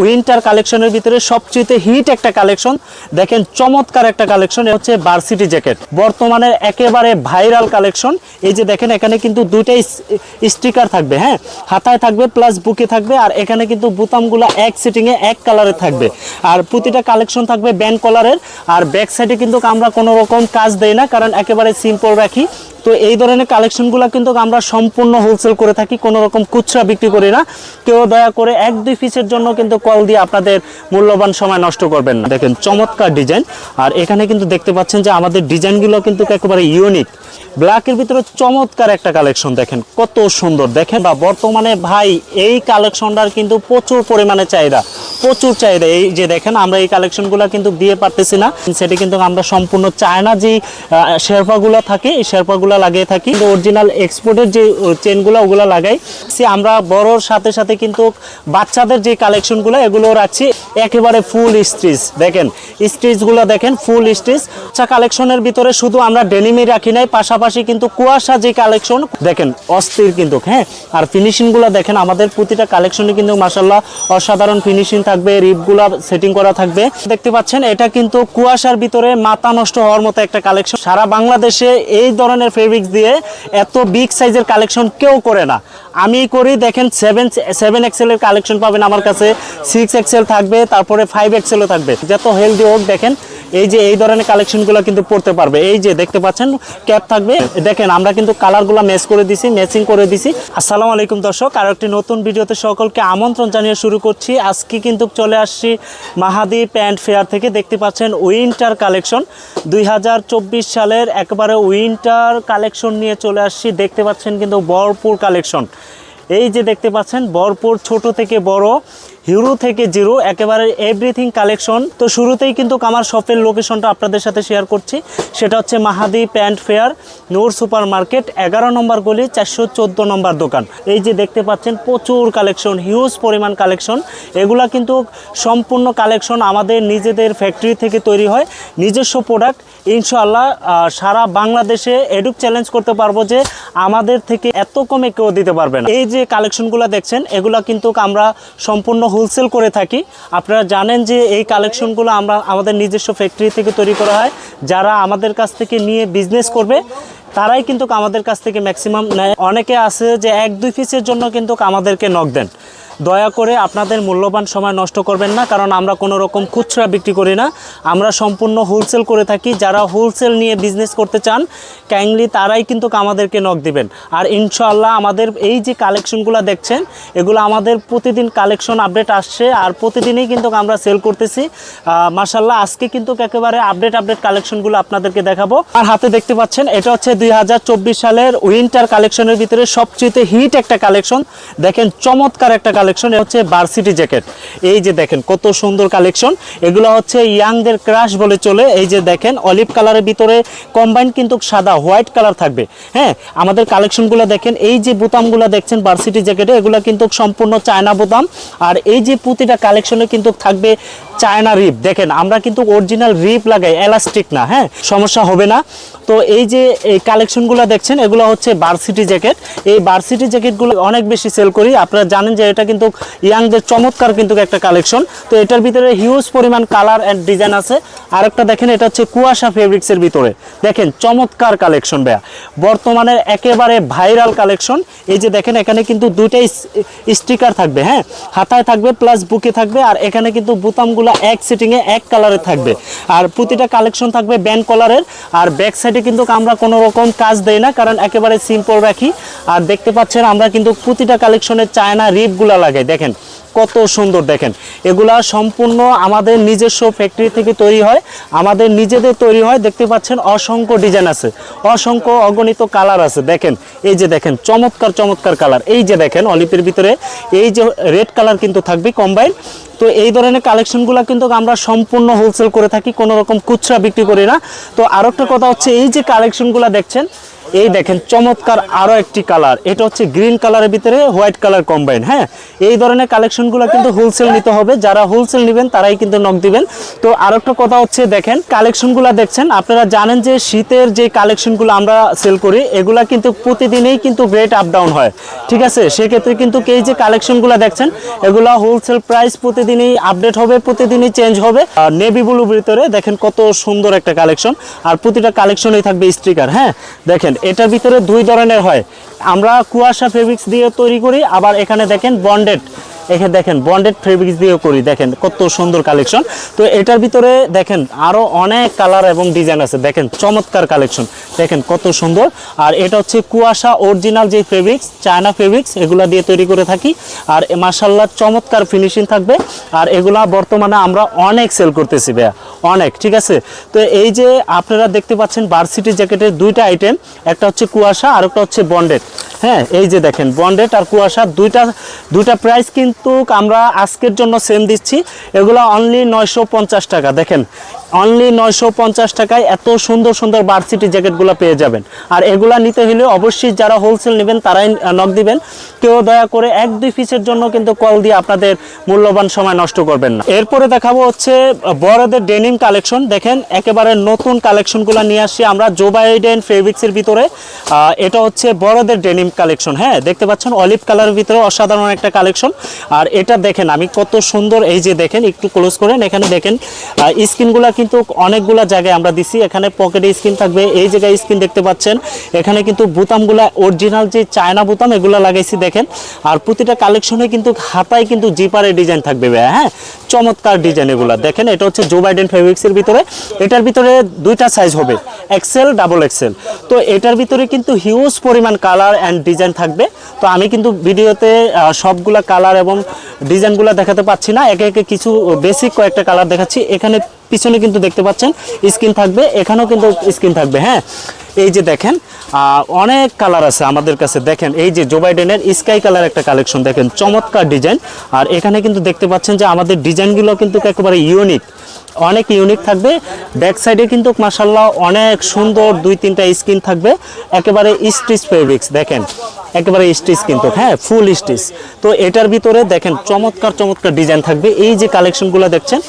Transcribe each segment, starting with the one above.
Winter কালেকশনের ভিতরে সবচেয়ে হিট একটা কালেকশন। দেখেন চমৎকার একটা কালেকশন হচ্ছে ভার্সিটি জ্যাকেট বর্তমানে একেবারে ভাইরাল কালেকশন। এই যে দেখেন, এখানে কিন্তু দুইটাই স্টিকার থাকবে হ্যাঁ? হাতায় থাকবে প্লাস বুকে থাকবে, আর এখানে কিন্তু বোতামগুলো এক সিটিংয়ে এক কালারে থাকবে। আর প্রতিটা কালেকশন থাকবে ব্যান্ড কলারের আর ব্যাক সাইডে কিন্তু আমরা কোনো রকম কাজ দেই না, কারণ একেবারে সিম্পল রাখি। তো এই ধরনের কালেকশনগুলো কিন্তু আমরা সম্পূর্ণ হোলসেল করে থাকি, কোনো রকম খুচরা বিক্রি করি না। কেউ দয়া করে এক, দুই পিসের জন্য কিন্তু কল দিয়ে আপনাদের মূল্যবান সময় নষ্ট করবেন না। দেখেন চমৎকার ডিজাইন আর এখানে কিন্তু দেখতে পাচ্ছেন যে আমাদের ডিজাইনগুলো কিন্তু একেবারে ইউনিক ব্ল্যাকের ভিতরে চমৎকার একটা কালেকশন দেখেন, কত সুন্দর। দেখেন বা বর্তমানে ভাই, এই কালেকশনটার কিন্তু প্রচুর পরিমাণে চাহিদা। প্রচুর চাহিদা। এই যে দেখেন, আমরা এই কালেকশনগুলো কিন্তু দিয়ে পারতেছি না। সেটি কিন্তু আমরা সম্পূর্ণ চায়না যে শেরপাগুলো থাকে, এই শেরপাগুলো লাগিয়ে থাকি। অরিজিনাল এক্সপোর্টের যে চেনগুলো ওগুলো লাগাই। সে আমরা বড়র সাথে সাথে কিন্তু বাচ্চাদের যে কালেকশনগুলো এগুলো রাখছি। একেবারে ফুল স্টিচ দেখেন। স্টিচগুলো দেখেন ফুল স্টিচ আচ্ছা কালেকশনের ভিতরে শুধু আমরা ডেনিমি রাখি নাই, পাশাপাশি কিন্তু কুয়াশা যে কালেকশন দেখেন, অস্থির কিন্তু হ্যাঁ? আর ফিনিশিংগুলো দেখেন, আমাদের প্রতিটা কালেকশনে কিন্তু মাসাল্লাহ অসাধারণ ফিনিশিং থাকবে, রিপগুলো সেটিং করা থাকবে। দেখতে পাচ্ছেন, এটা কিন্তু কুয়াশার ভিতরে মাথা নষ্ট হওয়ার মতো একটা কালেকশন সারা বাংলাদেশে এই ধরনের ফেব্রিক্স দিয়ে এত বিগ সাইজের কালেকশন কেউ করে না। আমি করি, দেখেন সেভেন সেভেন এক্সেলের কালেকশন পাবেন আমার কাছে। সিক্স এক্সেল থাকবে, তারপরে ফাইভ এক্সেলও থাকবে। যত হেলদি হোক, দেখেন এই যে, এই ধরনের কালেকশনগুলো কিন্তু পড়তে পারবে। এই যে, দেখতে পাচ্ছেন ক্যাপ থাকবে। দেখেন, আমরা কিন্তু কালারগুলো ম্যাচ করে দিছি ম্যাচিং করে দিছি। আসসালামু আলাইকুম দর্শক, আর একটি নতুন ভিডিওতে সকলকে আমন্ত্রণ জানিয়ে শুরু করছি। আজকে কিন্তু চলে আসছি মাহাদি প্যান্ট ফেয়ার থেকে। দেখতে পাচ্ছেন উইন্টার কালেকশন দুই হাজার চব্বিশ সালের একবারে উইন্টার কালেকশন নিয়ে চলে আসছি। দেখতে পাচ্ছেন কিন্তু ভরপুর কালেকশন এই যে, দেখতে পাচ্ছেন, ভরপুর ছোট থেকে বড়। হিরো থেকে জিরো, একেবারে এভরিথিং কালেকশন তো শুরুতেই কিন্তু আমার শপের লোকেশনটা আপনাদের সাথে শেয়ার করছি। সেটা হচ্ছে Mahadi pant fair, Noor super market এগারো নম্বর গলি, চারশো চোদ্দ নম্বর দোকান। এই যে দেখতে পাচ্ছেন, প্রচুর কালেকশন হিউজ পরিমাণ কালেকশন এগুলা কিন্তু সম্পূর্ণ কালেকশন আমাদের নিজেদের ফ্যাক্টরি থেকে তৈরি হয়। নিজস্ব প্রোডাক্ট ইনশাআল্লাহ আহ, সারা বাংলাদেশে এডুক চ্যালেঞ্জ করতে পারব যে আমাদের থেকে এত কমে কেউ দিতে পারবে না। এই যে কালেকশনগুলো দেখছেন এগুলা কিন্তু আমরা সম্পূর্ণ হোলসেল করে থাকি। আপনারা জানেন যে এই কালেকশনগুলো আমরা আমাদের নিজস্ব ফ্যাক্টরি থেকে তৈরি করা হয়। যারা আমাদের কাছ থেকে নিয়ে বিজনেস করবে তারাই কিন্তু আমাদের কাছ থেকে ম্যাক্সিমাম নেয়। অনেকে আছে যে এক দুই পিসের জন্য কিন্তু আমাদেরকে নক দেন। দয়া করে আপনাদের মূল্যবান সময় নষ্ট করবেন না, কারণ আমরা কোনো রকম খুচরা বিক্রি করি না। আমরা সম্পূর্ণ হোলসেল করে থাকি। যারা হোলসেল নিয়ে বিজনেস করতে চান কাইন্ডলি তারাই কিন্তু আমাদেরকে নক দিবেন। আর ইনশাআল্লাহ আমাদের এই যে কালেকশনগুলো দেখছেন, এগুলো আমাদের প্রতিদিন কালেকশন আপডেট আসছে, আর প্রতিদিনই কিন্তু আমরা সেল করতেছি। মাসাল্লাহ আজকে কিন্তু একেবারে আপডেট আপডেট কালেকশনগুলো আপনাদেরকে দেখাবো। আর হাতে দেখতে পাচ্ছেন, এটা হচ্ছে দুই হাজার চব্বিশ সালের উইন্টার কালেকশনের ভিতরে সবচেয়ে হিট একটা কালেকশন দেখেন, চমৎকার একটা কালেকশন হচ্ছে ভার্সিটি জ্যাকেট এই যে দেখেন, কত সুন্দর কালেকশন এগুলো হচ্ছে ইয়াংদের ক্রাশ বলে চলে। এই যে দেখেন অলিভ কালারের ভিতরে কম্বাইন কিন্তু সাদা হোয়াইট কালার থাকবে। হ্যাঁ আমাদের কালেকশনগুলো দেখেন, এই যে বোতামগুলো দেখছেন ভার্সিটি জ্যাকেটে এগুলো কিন্তু সম্পূর্ণ চায়না বোতাম। আর এই যে প্রতিটা কালেকশনে কিন্তু থাকবে চায়না রিপ দেখেন, আমরা কিন্তু অরিজিনাল রিপ লাগাই এলাস্টিক না হ্যাঁ সমস্যা হবে না। তো এই যে এই কালেকশনগুলো দেখছেন, এগুলো হচ্ছে ভার্সিটি জ্যাকেট এই ভার্সিটি জ্যাকেটগুলো অনেক বেশি সেল করি। আপনারা জানেন যে এটা ইয়াংদের চমৎকার কিন্তু একটা কালেকশন। তো এটার ভিতরে হিউজ পরিমাণ কালার অ্যান্ড ডিজাইন আছে। আরেকটা দেখেন, এটা হচ্ছে কুয়াশা ফেব্রিক্সের ভিতরে। দেখেন, চমৎকার কালেকশন ভাইয়া। বর্তমানে একেবারে ভাইরাল কালেকশন এই যে দেখেন, এখানে কিন্তু দুইটাই স্টিকার থাকবে হ্যাঁ? হাতায় থাকবে প্লাস বুকে থাকবে, আর এখানে কিন্তু বোতামগুলো এক সিটিংয়ে এক কালারে থাকবে। আর প্রতিটা কালেকশন থাকবে ব্যান্ড কলারের আর ব্যাক সাইডে কিন্তু আমরা কোনো রকম কাজ দেই না, কারণ একেবারে সিম্পল রাখি। আর দেখতে পাচ্ছেন, আমরা কিন্তু প্রতিটা কালেকশনের চায়না রিপগুলো লাগাই দেখেন কত সুন্দর, দেখেন। এগুলা সম্পূর্ণ আমাদের নিজস্ব ফ্যাক্টরি থেকে তৈরি হয়, আমাদের নিজেদের তৈরি হয়, দেখতে পাচ্ছেন অসংখ্য ডিজাইন আছে, অসংখ্য অগণিত কালার আছে, দেখেন। এই যে দেখেন, চমৎকার চমৎকার কালার এই যে দেখেন অলিপের ভিতরে, এই যে রেড কালার কিন্তু থাকবে কম্বাইন তো এই ধরনের কালেকশনগুলো কিন্তু আমরা সম্পূর্ণ হোলসেল করে থাকি, কোনো রকম খুচরা বিক্রি করি না। তো আরও একটা কথা হচ্ছে, এই যে কালেকশনগুলো দেখছেন, এই দেখেন চমৎকার আরও একটি কালার এটা হচ্ছে গ্রিন কালারের ভিতরে হোয়াইট কালার কম্বাইন হ্যাঁ? এই ধরনের কালেকশনগুলো কিন্তু হোলসেল নিতে হবে, যারা হোলসেল নেবেন তারাই কিন্তু নক দিবেন। তো আরও একটা কথা হচ্ছে, দেখেন কালেকশনগুলো দেখছেন, আপনারা জানেন যে শীতের যে কালেকশনগুলো আমরা সেল করি, এগুলা কিন্তু প্রতিদিনই কিন্তু রেট আপ ডাউন হয়, ঠিক আছে? সেক্ষেত্রে কিন্তু এই যে কালেকশনগুলো দেখছেন, এগুলা হোলসেল প্রাইস প্রতিদিন প্রতিদিনই আপডেট হবে, প্রতিদিনই চেঞ্জ হবে। আর নেভি ব্লুর ভিতরে দেখেন কত সুন্দর একটা কালেকশন আর প্রতিটা কালেকশনেই থাকবে স্টিকার হ্যাঁ? দেখেন, এটার ভিতরে দুই ধরনের হয়। আমরা কুয়াশা ফেব্রিক্স দিয়ে তৈরি করি, আবার এখানে দেখেন বন্ডেড এখানে দেখেন বন্ডেড ফেব্রিক্স দিয়েও করি, দেখেন কত সুন্দর কালেকশন তো এটার ভিতরে দেখেন আরও অনেক কালার এবং ডিজাইন আছে। দেখেন, চমৎকার কালেকশন দেখেন, কত সুন্দর। আর এটা হচ্ছে কুয়াশা অরিজিনাল যে ফেব্রিক্স চায়না ফেব্রিক্স এগুলা দিয়ে তৈরি করে থাকি। আর মার্শাল্লাহ চমৎকার ফিনিশিং থাকবে। আর এগুলা বর্তমানে আমরা অনেক সেল করতেছি ভাইয়া। অনেক, ঠিক আছে? তো এই যে আপনারা দেখতে পাচ্ছেন ভার্সিটি জ্যাকেটের দুইটা আইটেম একটা হচ্ছে কুয়াশা আর একটা হচ্ছে বন্ডেড হ্যাঁ এই যে দেখেন বন্ডেড আর কুয়াশা দুইটা দুইটা প্রাইস কিন্তু আমরা আজকের জন্য সেম দিচ্ছি। এগুলো অনলি নয়শো পঞ্চাশ টাকা। দেখেন অনলি নয়শো পঞ্চাশ টাকায় এত সুন্দর সুন্দর ভার্সিটি জ্যাকেটগুলো পেয়ে যাবেন। আর এগুলা নিতে হলে অবশ্যই যারা হোলসেল নেবেন, তারাই নক দিবেন। কেউ দয়া করে এক, দুই পিসের জন্য কিন্তু কল দিয়ে আপনাদের মূল্যবান সময় নষ্ট করবেন না। এরপরে দেখাবো হচ্ছে বড়দের ডেনিম কালেকশন দেখেন, একেবারে নতুন কালেকশনগুলো নিয়ে আসছি আমরা জোবাইডেন ফেব্রিক্সের ভিতরে। এটা হচ্ছে বড়দের ডেনিম কালেকশন হ্যাঁ দেখতে পাচ্ছেন অলিভ কালারের ভিতরে অসাধারণ একটা কালেকশন আর এটা দেখেন, আমি কত সুন্দর, এই যে দেখেন, একটু ক্লোজ করেন, এখানে দেখেন স্কিনগুলা কিন্তু অনেকগুলা জায়গায় আমরা দিছি। এখানে পকেটে স্কিন থাকবে। এই জায়গায় স্কিন দেখতে পাচ্ছেন। এখানে কিন্তু বুতামগুলা অরিজিনাল যে চায়না বুতাম এগুলো লাগাইছি দেখেন। আর প্রতিটা কালেকশনে কিন্তু হাতায় কিন্তু জিপারে ডিজাইন থাকবে ভাইয়া, হ্যাঁ? চমৎকার ডিজাইন এগুলো। দেখেন এটা হচ্ছে জো বাইডেন ফেব্রিক্সের ভিতরে। এটার ভিতরে দুইটা সাইজ হবে এক্সেল ডাবল এক্সেল তো এটার ভিতরে কিন্তু হিউজ পরিমাণ কালার অ্যান্ড ডিজাইন থাকবে। তো আমি কিন্তু ভিডিওতে সবগুলা কালার এবং ডিজাইনগুলো দেখাতে পাচ্ছি না। একে একে কিছু বেসিক কয়েকটা কালার দেখাচ্ছি। এখানে পিছনে কিন্তু দেখতে পাচ্ছেন, স্কিন থাকবে, এখানেও কিন্তু স্কিন থাকবে হ্যাঁ? এই যে দেখেন অনেক কালার আছে আমাদের কাছে। দেখেন, এই যে জোবাইডেনের স্কাই কালার একটা কালেকশন দেখেন, চমৎকার ডিজাইন আর এখানে কিন্তু দেখতে পাচ্ছেন যে আমাদের ডিজাইনগুলো কিন্তু একেবারে ইউনিক অনেক ইউনিক থাকবে। ব্যাক সাইডে কিন্তু মাসাল্লাহ অনেক সুন্দর দুই তিনটা স্কিন থাকবে। একেবারে স্টিচ ফেব্রিক্স দেখেন। একেবারে স্টিচ কিন্তু হ্যাঁ ফুল স্টিচ তো এটার ভিতরে দেখেন, চমৎকার চমৎকার ডিজাইন থাকবে। এই যে কালেকশনগুলো দেখছেন,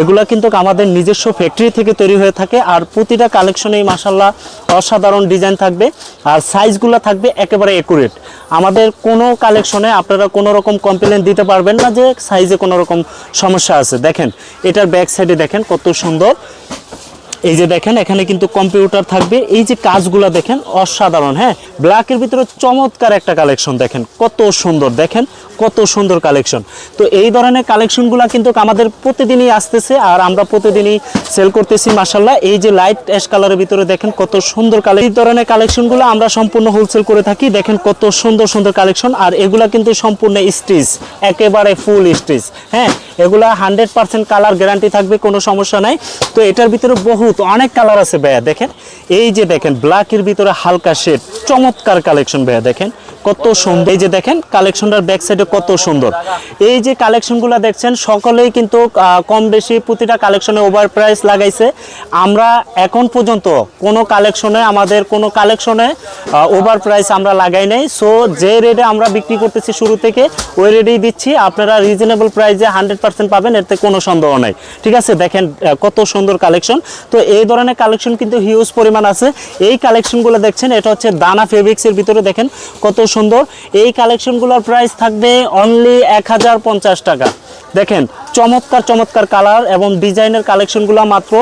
এগুলা কিন্তু আমাদের নিজস্ব ফ্যাক্টরি থেকে তৈরি হয়ে থাকে। আর প্রতিটা কালেকশনেই মাসাল্লাহ অসাধারণ ডিজাইন থাকবে। আর সাইজগুলো থাকবে একেবারে একুরেট আমাদের কোনো কালেকশনে আপনারা কোনো রকম কমপ্লেন দিতে পারবেন না যে সাইজে কোনো রকম সমস্যা আছে। দেখেন, এটার ব্যাক সাইডে দেখেন কত সুন্দর। এই যে দেখেন, এখানে কিন্তু কম্পিউটার থাকবে। এই যে কাজগুলো দেখেন, অসাধারণ হ্যাঁ? ব্ল্যাকের ভিতরে চমৎকার একটা কালেকশন দেখেন, কত সুন্দর। দেখেন কত সুন্দর কালেকশন তো এই ধরনের কালেকশনগুলো কিন্তু আমাদের প্রতিদিনই আসতেছে আর আমরা প্রতিদিনই সেল করতেছি মাসাল্লাহ এই যে লাইট অ্যাশ কালারের ভিতরে দেখেন কত সুন্দর কালেকশন এই ধরনের কালেকশনগুলো আমরা সম্পূর্ণ হোলসেল করে থাকি, দেখেন কত সুন্দর সুন্দর কালেকশন আর এগুলা কিন্তু সম্পূর্ণ স্টিচ একেবারে ফুল স্টিচ হ্যাঁ? এগুলা হান্ড্রেড পার্সেন্ট কালার গ্যারান্টি থাকবে, কোনো সমস্যা নাই। তো এটার ভিতরে বহুত অনেক কালার আছে ভাইয়া, দেখেন? এই যে দেখেন ব্ল্যাকের ভিতরে হালকা শেড চমৎকার কালেকশন ভাইয়া দেখেন, কত সুন্দর। এই যে দেখেন কালেকশনটার ব্যাক সাইডে কত সুন্দর। এই যে কালেকশনগুলো দেখছেন, সকলেই কিন্তু কম বেশি প্রতিটা কালেকশনে ওভার প্রাইস লাগাইছে। আমরা এখন পর্যন্ত কোনো কালেকশনে আমাদের কোনো কালেকশনে ওভার প্রাইস আমরা লাগাই নাই। সো যে রেটে আমরা বিক্রি করতেছি শুরু থেকে, ওই রেটেই দিচ্ছি। আপনারা রিজনেবল প্রাইসে হান্ড্রেড পার্সেন্ট পাবেন, এতে কোনো সন্দেহ নাই। ঠিক আছে, দেখেন কত সুন্দর কালেকশন তো এই ধরনের কালেকশন কিন্তু হিউজ পরিমাণ আছে। এই কালেকশনগুলো দেখছেন, এটা হচ্ছে দানা ফেব্রিক্সের ভিতরে দেখেন কত সুন্দর। এই কালেকশনগুলোর প্রাইস থাকবে অনলি এক হাজার পঞ্চাশ টাকা। দেখেন চমৎকার চমৎকার কালার এবং ডিজাইনের কালেকশনগুলো মাত্র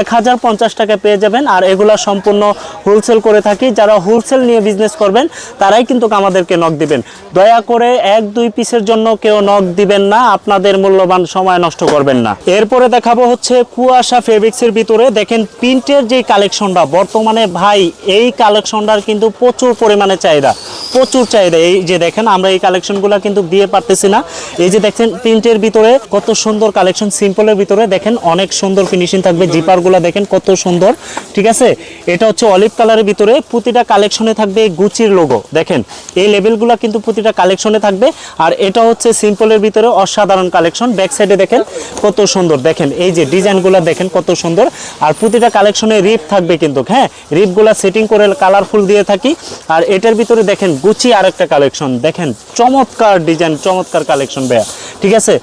এক হাজার পঞ্চাশ টাকায় পেয়ে যাবেন। আর এগুলা সম্পূর্ণ হোলসেল করে থাকি। যারা হোলসেল নিয়ে বিজনেস করবেন, তারাই কিন্তু আমাদেরকে নক দিবেন। দয়া করে এক, দুই পিসের জন্য কেউ নক দিবেন না। আপনাদের মূল্যবান সময় নষ্ট করবেন না। এরপরে দেখাবো হচ্ছে কুয়াশা ফেব্রিক্সের ভিতরে। দেখেন প্রিন্টের যে কালেকশনটা, বর্তমানে ভাই, এই কালেকশনটার কিন্তু প্রচুর পরিমাণে চাহিদা। প্রচুর চাহিদা। এই যে দেখেন, আমরা এই কালেকশনগুলো কিন্তু দিয়ে পারতেছি না। এই যে দেখেন প্রিন্টের ভিতরে কত সুন্দর কালেকশন সিম্পলের ভিতরে দেখেন অনেক সুন্দর ফিনিশিং থাকবে জিপারগুলো দেখেন কত সুন্দর। ঠিক আছে? এটা হচ্ছে অলিভ কালারের ভিতরে প্রতিটা কালেকশনে থাকবে গুচির লোগো দেখেন, এই লেভেলগুলো কিন্তু প্রতিটা কালেকশনে থাকবে। আর এটা হচ্ছে সিম্পলের ভিতরে অসাধারণ কালেকশন ব্যাক সাইডে দেখেন, কত সুন্দর। দেখেন, এই যে ডিজাইনগুলো দেখেন, কত সুন্দর। আর প্রতিটা কালেকশনে রিপ থাকবে কিন্তু হ্যাঁ? রিপগুলা সেটিং করে কালারফুল দিয়ে থাকি। আর এটার ভিতরে দেখেন গুচি আর একটা কালেকশন দেখেন, চমৎকার ডিজাইন চমৎকার কালেকশন ভাইয়া। ঠিক আছে?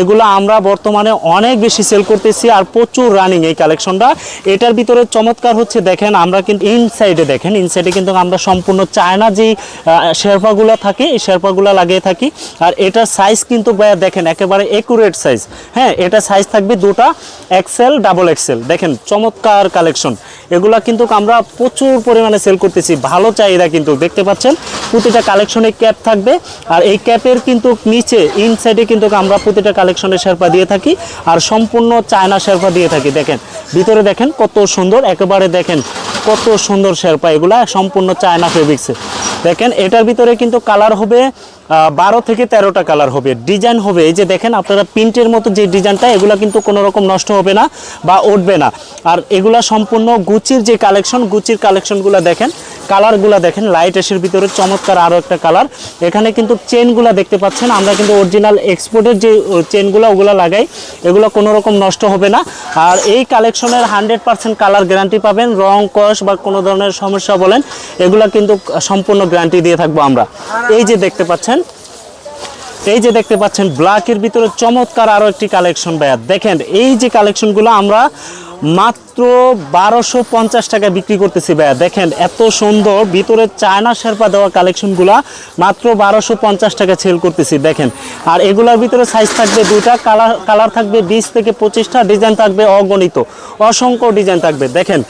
এগুলো আমরা বর্তমানে অনেক বেশি সেল করতেছি আর প্রচুর রানিং এই কালেকশনটা এটার ভিতরে চমৎকার চমৎকার হচ্ছে দেখেন, আমরা কিন্তু ইনসাইডে দেখেন ইনসাইডে কিন্তু আমরা সম্পূর্ণ চায়না যে শেরপাগুলো থাকে, এই শেরপাগুলো লাগিয়ে থাকি। আর এটার সাইজ কিন্তু দেখেন, একেবারে একুরেট সাইজ হ্যাঁ এটা সাইজ থাকবে দুটা এক্সেল ডাবল এক্সেল দেখেন, চমৎকার কালেকশন এগুলা কিন্তু আমরা প্রচুর পরিমাণে সেল করতেছি, ভালো চাহিদা কিন্তু, দেখতে পাচ্ছেন? প্রতিটা কালেকশনে ক্যাপ থাকবে, আর এই ক্যাপের কিন্তু নিচে ইনসাইডে কিন্তু আমরা প্রতিটা কালেকশনে শেরপা দিয়ে থাকি, আর সম্পূর্ণ চায়না শেরপা দিয়ে থাকি। দেখেন, ভিতরে দেখেন কত সুন্দর, একেবারে দেখেন কত সুন্দর শেরপা, এগুলা সম্পূর্ণ চায়না ফেব্রিক্সে দেখেন, এটার ভিতরে কিন্তু কালার হবে বারো থেকে তেরোটা কালার হবে। ডিজাইন হবে, এই যে দেখেন, আপনারা প্রিন্টের মতো যে ডিজাইনটা, এগুলো কিন্তু কোনো রকম নষ্ট হবে না বা উঠবে না। আর এগুলা সম্পূর্ণ গুচির যে কালেকশন গুচির কালেকশনগুলো দেখেন কালারগুলো দেখেন লাইট এসের ভিতরে চমৎকার আরও একটা কালার। এখানে কিন্তু চেনগুলো দেখতে পাচ্ছেন, আমরা কিন্তু অরিজিনাল এক্সপোর্টের যে চেনগুলো ওগুলো লাগাই, এগুলো কোনো রকম নষ্ট হবে না। আর এই কালেকশনের হান্ড্রেড পার্সেন্ট কালার গ্যারান্টি পাবেন, রং কস বা কোনো ধরনের সমস্যা বলেন, এগুলো কিন্তু সম্পূর্ণ গ্যারান্টি দিয়ে থাকব আমরা। এই যে দেখতে পাচ্ছেন, এই যে দেখতে পাচ্ছেন ব্ল্যাকের ভিতরে চমৎকার আরও একটি কালেকশন ভাইয়া। দেখেন, এই যে কালেকশনগুলো আমরা মাত্র বারোশো পঞ্চাশ টাকা বিক্রি করতেছি ভাইয়া। দেখেন, এত সুন্দর, ভিতরে চায়না শেরপা দেওয়া কালেকশনগুলা মাত্র বারোশো পঞ্চাশ টাকা সেল করতেছি, দেখেন। আর এগুলার ভিতরে সাইজ থাকবে দুইটা কালার কালার থাকবে বিশ থেকে পঁচিশটা ডিজাইন থাকবে অগণিত, অসংখ্য ডিজাইন থাকবে, দেখেন।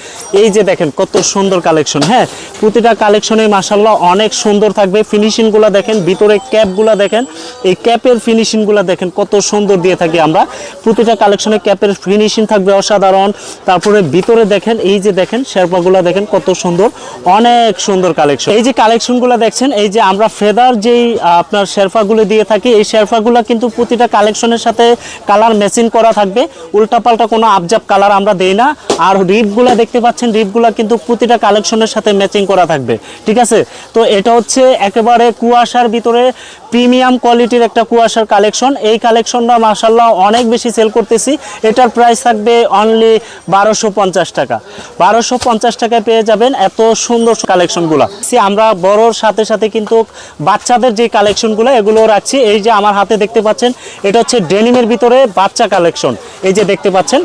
এই যে দেখেন, কত সুন্দর কালেকশন হ্যাঁ? প্রতিটা কালেকশনে মাসাল্লাহ অনেক সুন্দর থাকবে। ফিনিশিংগুলো দেখেন, ভিতরে ক্যাপগুলো দেখেন, এই ক্যাপের ফিনিশিংগুলো দেখেন, কত সুন্দর দিয়ে থাকি আমরা। প্রতিটা কালেকশনে ক্যাপের ফিনিশিং থাকবে অসাধারণ, তারপরে ভিতরে দেখেন, এই যে দেখেন, শেরপাগুলো দেখেন কত সুন্দর, অনেক সুন্দর কালেকশন এই যে কালেকশনগুলো দেখছেন, এই যে আমরা ফেদার যেই আপনার শেরফাগুলো দিয়ে থাকি, এই শেরফাগুলো কিন্তু প্রতিটা কালেকশনের সাথে কালার ম্যাচিং করা থাকবে। উল্টাপাল্টা কোনো আবজাব কালার আমরা দেই না। আর রিপগুলো দেখতে পাচ্ছেন রিপগুলো কিন্তু প্রতিটা কালেকশনের সাথে ম্যাচিং করা থাকবে। ঠিক আছে? তো এটা হচ্ছে একেবারে কুয়াশার ভিতরে প্রিমিয়াম কোয়ালিটির একটা কুয়াশার কালেকশন এই কালেকশনটা মাসাল্লাহ অনেক বেশি সেল করতেছি। এটার প্রাইস থাকবে অনলি বারোশো পঞ্চাশ টাকা। বারোশো পঞ্চাশ টাকায় পেয়ে যাবেন এত সুন্দর কালেকশনগুলো। আমরা সাথে সাথে কিন্তু বাচ্চাদের যে কালেকশনগুলো, এগুলো রাখছি। এই যে আমার হাতে দেখতে পাচ্ছেন, এটা হচ্ছে ডেনিমের ভিতরে বাচ্চা কালেকশন। এই যে দেখতে পাচ্ছেন,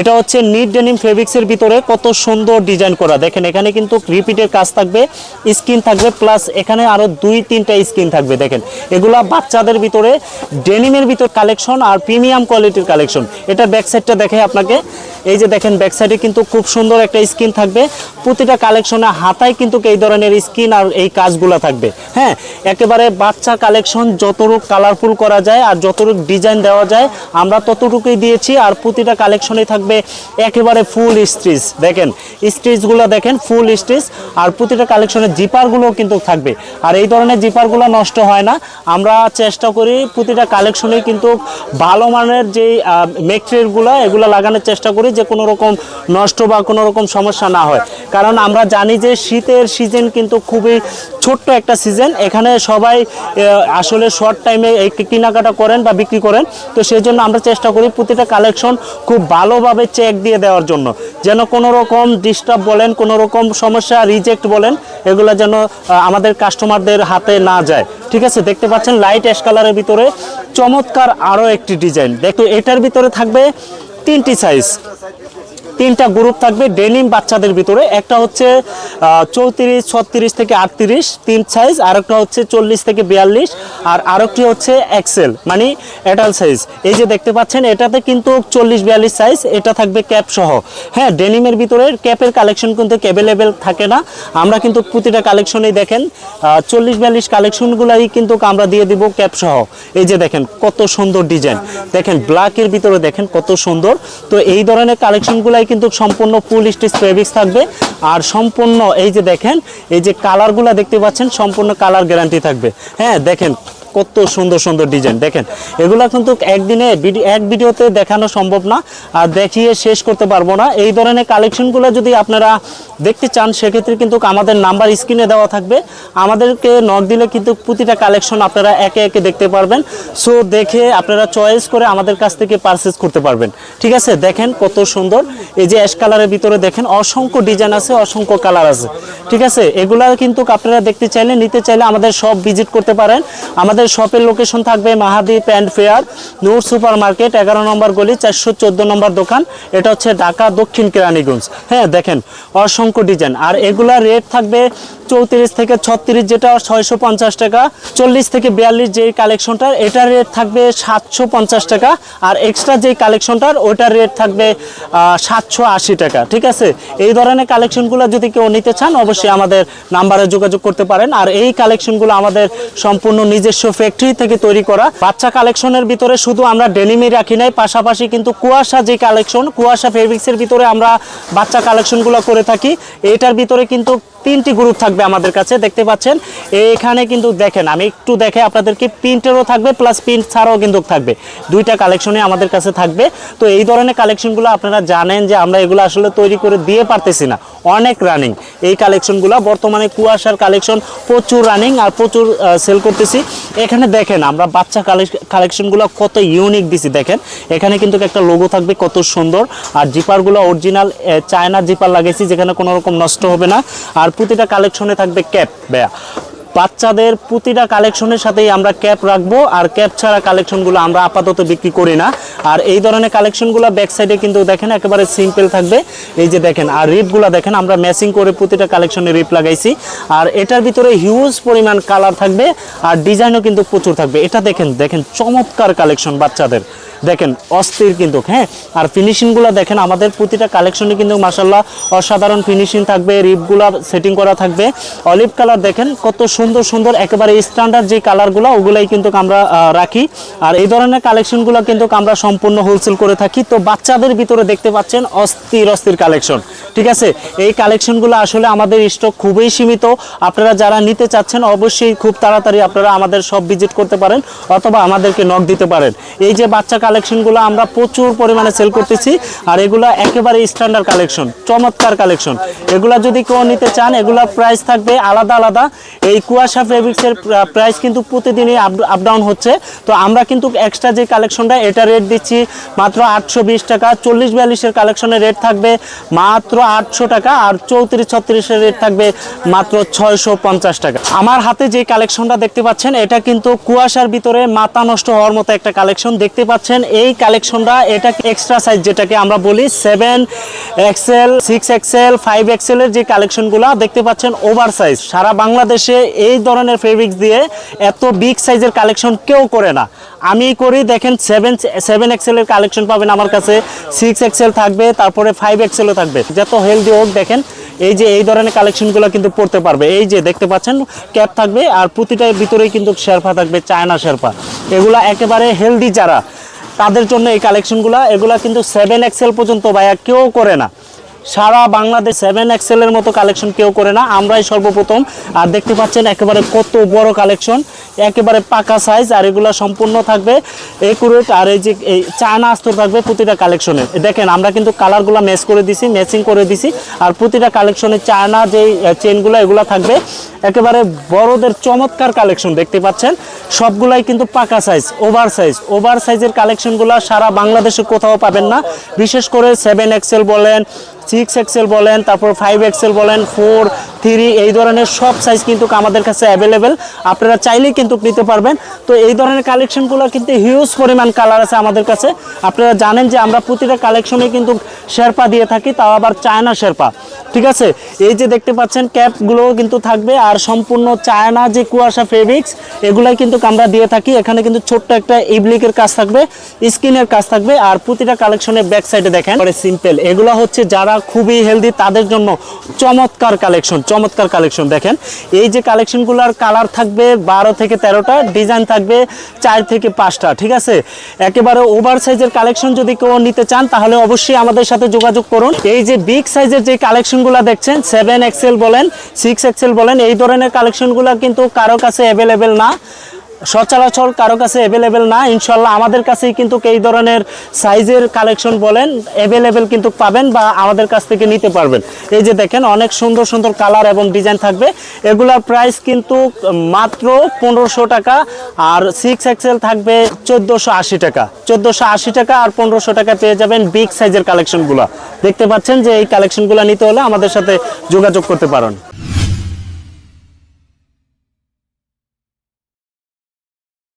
এটা হচ্ছে নিট ডেনিম ফেব্রিক্সের ভিতরে কত সুন্দর ডিজাইন করা। দেখেন, এখানে কিন্তু রিপিটের কাজ থাকবে, স্কিন থাকবে, প্লাস এখানে আরও দুই, তিনটা স্কিন থাকবে। দেখেন, এগুলা বাচ্চাদের ভিতরে ডেনিমের ভিতর কালেকশন আর প্রিমিয়াম কোয়ালিটির কালেকশন। এটা ব্যাক সাইডটা দেখে আপনাকে। এই যে দেখেন, ব্যাক সাইডে কিন্তু খুব সুন্দর একটা স্কিন থাকবে। প্রতিটা কালেকশনে হাতায় কিন্তু এই ধরনের স্কিন আর এই কাজগুলো থাকবে। হ্যাঁ একেবারে বাচ্চা কালেকশন যতটুক কালারফুল করা যায় আর যতটুক ডিজাইন দেওয়া যায়, আমরা ততটুকুই দিয়েছি। আর প্রতিটা কালেকশনে থাকবে একেবারে ফুল স্ট্রিচ দেখেন স্ট্রিচগুলো দেখেন ফুল স্ট্রিচ আর প্রতিটা কালেকশনের জিপারগুলো কিন্তু থাকবে। আর এই ধরনের জিপারগুলো নষ্ট হয় না। আমরা চেষ্টা করি প্রতিটা কালেকশনে কিন্তু ভালো মানের যেই মেটেরিয়ালগুলো এগুলো লাগানোর চেষ্টা করি যে কোনো রকম নষ্ট বা কোনো রকম সমস্যা না হয়। কারণ আমরা জানি যে শীতের সিজন কিন্তু খুবই ছোট্ট একটা সিজন এখানে সবাই আসলে শর্ট টাইমে এই কেনাকাটা করেন বা বিক্রি করেন। তো সেই জন্য আমরা চেষ্টা করি প্রতিটা কালেকশন খুব ভালোভাবে চেক দিয়ে দেওয়ার জন্য। যেন কোনো রকম ডিস্টার্ব বলেন, কোনো রকম সমস্যা রিজেক্ট বলেন, এগুলো যেন আমাদের কাস্টমারদের হাতে না যায়। ঠিক আছে? দেখতে পাচ্ছেন লাইট অ্যাশ কালারের ভিতরে চমৎকার আরও একটি ডিজাইন দেখো এটার ভিতরে থাকবে তিনটি সাইজ তিনটা গ্রুপ থাকবে, ডেনিম বাচ্চাদের ভিতরে। একটা হচ্ছে চৌত্রিশ, ছত্রিশ থেকে আটত্রিশ, তিন সাইজ আর একটা হচ্ছে চল্লিশ থেকে বিয়াল্লিশ, আর আরেকটি হচ্ছে এক্সেল মানে এটাল সাইজ এই যে দেখতে পাচ্ছেন, এটাতে কিন্তু চল্লিশ, বিয়াল্লিশ সাইজ এটা থাকবে ক্যাপ সহ। হ্যাঁ ডেনিমের ভিতরে ক্যাপের কালেকশন কিন্তু অ্যাভেলেবেল থাকে না। আমরা কিন্তু প্রতিটা কালেকশনেই দেখেন চল্লিশ, বিয়াল্লিশ কালেকশনগুলাই কিন্তু আমরা দিয়ে দিব ক্যাপ সহ। এই যে দেখেন, কত সুন্দর ডিজাইন দেখেন ব্ল্যাকের ভিতরে দেখেন, কত সুন্দর। তো এই ধরনের কালেকশনগুলাই কিন্তু সম্পূর্ণ ফুল স্টিচ ফেব্রিক্স থাকবে। আর সম্পূর্ণ এই যে দেখেন, এই যে কালারগুলো দেখতে পাচ্ছেন, সম্পূর্ণ কালার গ্যারান্টি থাকবে। হ্যাঁ দেখেন কত সুন্দর সুন্দর ডিজাইন দেখেন, এগুলো কিন্তু একদিনে এক ভিডিওতে দেখানো সম্ভব না, আর দেখিয়ে শেষ করতে পারব না। এই ধরনের কালেকশনগুলো যদি আপনারা দেখতে চান, সেক্ষেত্রে কিন্তু আমাদের নাম্বার স্ক্রিনে দেওয়া থাকবে। আমাদেরকে নক দিলে কিন্তু প্রতিটা কালেকশন আপনারা একে একে দেখতে পারবেন। সো দেখে আপনারা চয়েস করে আমাদের কাছ থেকে পারচেস করতে পারবেন। ঠিক আছে? দেখেন কত সুন্দর। এই যে অ্যাশ কালারের ভিতরে দেখেন, অসংখ্য ডিজাইন আছে, অসংখ্য কালার আছে। ঠিক আছে? এগুলা কিন্তু আপনারা দেখতে চাইলে, নিতে চাইলে আমাদের সব ভিজিট করতে পারেন। আমাদের আমাদের শপের লোকেশন থাকবে Mahadi pant fair Noor super market এগারো নম্বর গলি, চারশো চোদ্দ নম্বর দোকান। এটা হচ্ছে ঢাকা, দক্ষিণ কেরানীগঞ্জ। হ্যাঁ দেখেন, অসংখ্য ডিজাইন আর এগুলা রেট থাকবে চৌত্রিশ থেকে ছত্রিশ, যেটা ছয়শো পঞ্চাশ টাকা, চল্লিশ থেকে বিয়াল্লিশ যে কালেকশনটার এটার রেট থাকবে সাতশো পঞ্চাশ টাকা। আর এক্সট্রা যে কালেকশনটার ওটার রেট থাকবে সাতশো আশি টাকা। ঠিক আছে? এই ধরনের কালেকশনগুলো যদি কেউ নিতে চান, অবশ্যই আমাদের নাম্বারে যোগাযোগ করতে পারেন। আর এই কালেকশনগুলো আমাদের সম্পূর্ণ নিজস্ব ফ্যাক্টরি থেকে তৈরি করা। বাচ্চা কালেকশনের ভিতরে শুধু আমরা ডেলিমি রাখি নাই, পাশাপাশি কিন্তু কুয়াশা যে কালেকশন কুয়াশা ফেব্রিক্সের ভিতরে আমরা বাচ্চা কালেকশনগুলো করে থাকি, এটার ভিতরে কিন্তু তিনটি গ্রুপ থাকবে আমাদের কাছে, দেখতে পাচ্ছেন। এখানে কিন্তু দেখেন, আমি একটু দেখে আপনাদেরকে প্রিন্টেরও থাকবে প্লাস প্রিন্ট ছাড়াও কিন্তু থাকবে। দুইটা কালেকশনই আমাদের কাছে থাকবে। তো এই ধরনের কালেকশনগুলো আপনারা জানেন যে আমরা এগুলো আসলে তৈরি করে দিয়ে পারতেছি না। অনেক রানিং এই কালেকশনগুলো বর্তমানে কুয়াশার কালেকশন প্রচুর রানিং আর প্রচুর সেল করতেছি। এখানে দেখেন, আমরা বাচ্চা কালেকশনগুলো কত ইউনিক দিছি, দেখেন। এখানে কিন্তু একটা লোগো থাকবে, কত সুন্দর। আর জিপারগুলো অরিজিনাল চায়না জিপার লাগাইছি, যেখানে কোনো রকম নষ্ট হবে না। আর প্রতিটা কালেকশনে থাকবে ক্যাপ বেয়া বাচ্চাদের প্রতিটা কালেকশনের সাথেই আমরা ক্যাপ রাখব, আর ক্যাপ ছাড়া কালেকশনগুলো আমরা আপাতত বিক্রি করি না। আর এই ধরনের কালেকশনগুলো ব্যাক সাইডে কিন্তু দেখেন, একেবারে সিম্পল থাকবে। এই যে দেখেন, আর রিপগুলো দেখেন, আমরা ম্যাচিং করে প্রতিটা কালেকশনে রিপ লাগাইছি। আর এটার ভিতরে হিউজ পরিমাণ কালার থাকবে, আর ডিজাইনও কিন্তু প্রচুর থাকবে। এটা দেখেন দেখেন, চমৎকার কালেকশন বাচ্চাদের। দেখেন, অস্থির কিন্তু হ্যাঁ? আর ফিনিশিংগুলো দেখেন, আমাদের প্রতিটা কালেকশনে কিন্তু মাসাল্লাহ অসাধারণ ফিনিশিং থাকবে রিপগুলো সেটিং করা থাকবে। অলিভ কালার দেখেন, কত সুন্দর সুন্দর, একেবারে স্ট্যান্ডার্ড যে কালারগুলো ওগুলাই কিন্তু আমরা রাখি। আর এই ধরনের কালেকশনগুলো কিন্তু আমরা সম্পূর্ণ হোলসেল করে থাকি। তো বাচ্চাদের ভিতরে দেখতে পাচ্ছেন অস্থির অস্থির কালেকশন ঠিক আছে? এই কালেকশনগুলো আসলে আমাদের স্টক খুবই সীমিত। আপনারা যারা নিতে চাচ্ছেন, অবশ্যই খুব তাড়াতাড়ি আপনারা আমাদের সব ভিজিট করতে পারেন, অথবা আমাদেরকে নক দিতে পারেন। এই যে বাচ্চা কালেকশনগুলো আমরা প্রচুর পরিমাণে সেল করতেছি। আর এগুলো একেবারে স্ট্যান্ডার্ড কালেকশন, চমৎকার কালেকশন। এগুলা যদি কেউ নিতে চান এগুলার প্রাইস থাকবে আলাদা আলাদা। এই কুয়াশা ফেব্রিক্সের প্রাইস কিন্তু প্রতিদিনই আপ ডাউন হচ্ছে। তো আমরা কিন্তু এক্সট্রা যে কালেকশনটা, এটা রেট দিচ্ছি মাত্র আটশো বিশ টাকা। চল্লিশ বিয়াল্লিশের কালেকশনের রেট থাকবে মাত্র আটশো টাকা। আর চৌত্রিশ ছত্রিশের রেট থাকবে মাত্র ছয়শো পঞ্চাশ টাকা। আমার হাতে যে কালেকশনটা দেখতে পাচ্ছেন, এটা কিন্তু কুয়াশার ভিতরে মাথা নষ্ট হওয়ার মতো একটা কালেকশন। দেখতে পাচ্ছেন এই কালেকশনটা, এটা এক্সট্রা সাইজ যেটাকে আমরা বলি? Seven XL six XL five এক্সেলের যে কালেকশনগুলো দেখতে পাচ্ছেন ওভার সাইজ সারা বাংলাদেশে এই ধরনের ফেব্রিক্স দিয়ে এত বিগ সাইজের কালেকশন কেউ করে না। আমি করি, দেখেন সেভেন সেভেন এক্সেলের কালেকশন পাবেন আমার কাছে। সিক্স এক্সেল থাকবে, তারপরে ফাইভ এক্সেলও থাকবে। যত হেলদি হোক, দেখেন এই যে এই ধরনের কালেকশনগুলো কিন্তু পড়তে পারবে। এই যে দেখতে পাচ্ছেন ক্যাপ থাকবে আর প্রতিটার ভিতরেই কিন্তু শেরপা থাকবে, চায়না শেরপা। এগুলা একেবারে হেলদি যারা। তাদের জন্য এই কালেকশনগুলো এগুলো কিন্তু সেভেন এক্সেল পর্যন্ত ভাইয়া কেউ করে না। সারা বাংলাদেশ সেভেন এক্সেলের মতো কালেকশন কেউ করে না, আমরাই সর্বপ্রথম। আর দেখতে পাচ্ছেন একেবারে কত বড় কালেকশন একেবারে পাকা সাইজ আর এগুলো সম্পূর্ণ থাকবে একুরেট আর এই যে এই চায়না আস্তর থাকবে প্রতিটা কালেকশনে দেখেন, আমরা কিন্তু কালারগুলো ম্যাচ করে দিছি ম্যাচিং করে দিছি, আর প্রতিটা কালেকশনে চায়না যে চেনগুলো এগুলো থাকবে একেবারে বড়দের চমৎকার কালেকশন দেখতে পাচ্ছেন? সবগুলাই কিন্তু পাকা সাইজ ওভার সাইজ ওভার সাইজের কালেকশনগুলো সারা বাংলাদেশে কোথাও পাবেন না। বিশেষ করে সেভেন এক্সেল বলেন সিক্স এক্সেল বলেন তারপর ফাইভ এক্সেল বলেন ফোর থ্রি, এই ধরনের সব সাইজ কিন্তু আমাদের কাছে অ্যাভেলেবেল আপনারা চাইলেই কিন্তু নিতে পারবেন। তো এই ধরনের কালেকশনগুলো কিন্তু হিউজ পরিমাণ কালার আছে আমাদের কাছে। আপনারা জানেন যে আমরা প্রতিটা কালেকশনে কিন্তু শেরপা দিয়ে থাকি, তাও আবার চায়না শেরপা। ঠিক আছে? এই যে দেখতে পাচ্ছেন ক্যাপগুলো কিন্তু থাকবে। আর সম্পূর্ণ চায়না যে কুয়াশা ফেব্রিক্স এগুলাই কিন্তু আমরা দিয়ে থাকি। এখানে কিন্তু ছোট্ট একটা ইবলিকের কাজ থাকবে, স্কিনের কাজ থাকবে। আর প্রতিটা কালেকশনের ব্যাক সাইডে দেখেন সিম্পল এগুলো হচ্ছে যারা খুবই হেলদি তাদের জন্য চমৎকার কালেকশন চমৎকার কালেকশন দেখেন। এই যে কালেকশনগুলোর কালার থাকবে বারো থেকে তেরোটা, ডিজাইন থাকবে চার থেকে পাঁচটা, ঠিক আছে? একেবারে ওভার সাইজের কালেকশন যদি কেউ নিতে চান, তাহলে অবশ্যই আমাদের সাথে যোগাযোগ করুন। এই যে বিগ সাইজের যে কালেকশনগুলো দেখছেন সেভেন এক্সেল বলেন সিক্স এক্সেল বলেন, এই ধরনের কালেকশনগুলো কিন্তু কারও কাছে অ্যাভেলেবেল না। সচরাচর কারও কাছে অ্যাভেলেবেল না, ইনশাল্লাহ আমাদের কাছেই কিন্তু এই ধরনের সাইজের কালেকশন বলেন অ্যাভেলেবেল কিন্তু পাবেন বা আমাদের কাছ থেকে নিতে পারবেন। এই যে দেখেন, অনেক সুন্দর সুন্দর কালার এবং ডিজাইন থাকবে। এগুলার প্রাইস কিন্তু মাত্র পনেরোশো টাকা আর সিক্স এক্সেল থাকবে চোদ্দোশো আশি টাকা। চোদ্দোশো আশি টাকা আর পনেরোশো টাকা পেয়ে যাবেন বিগ সাইজের কালেকশনগুলো দেখতে পাচ্ছেন যে এই কালেকশনগুলো নিতে হলে আমাদের সাথে যোগাযোগ করতে পারেন।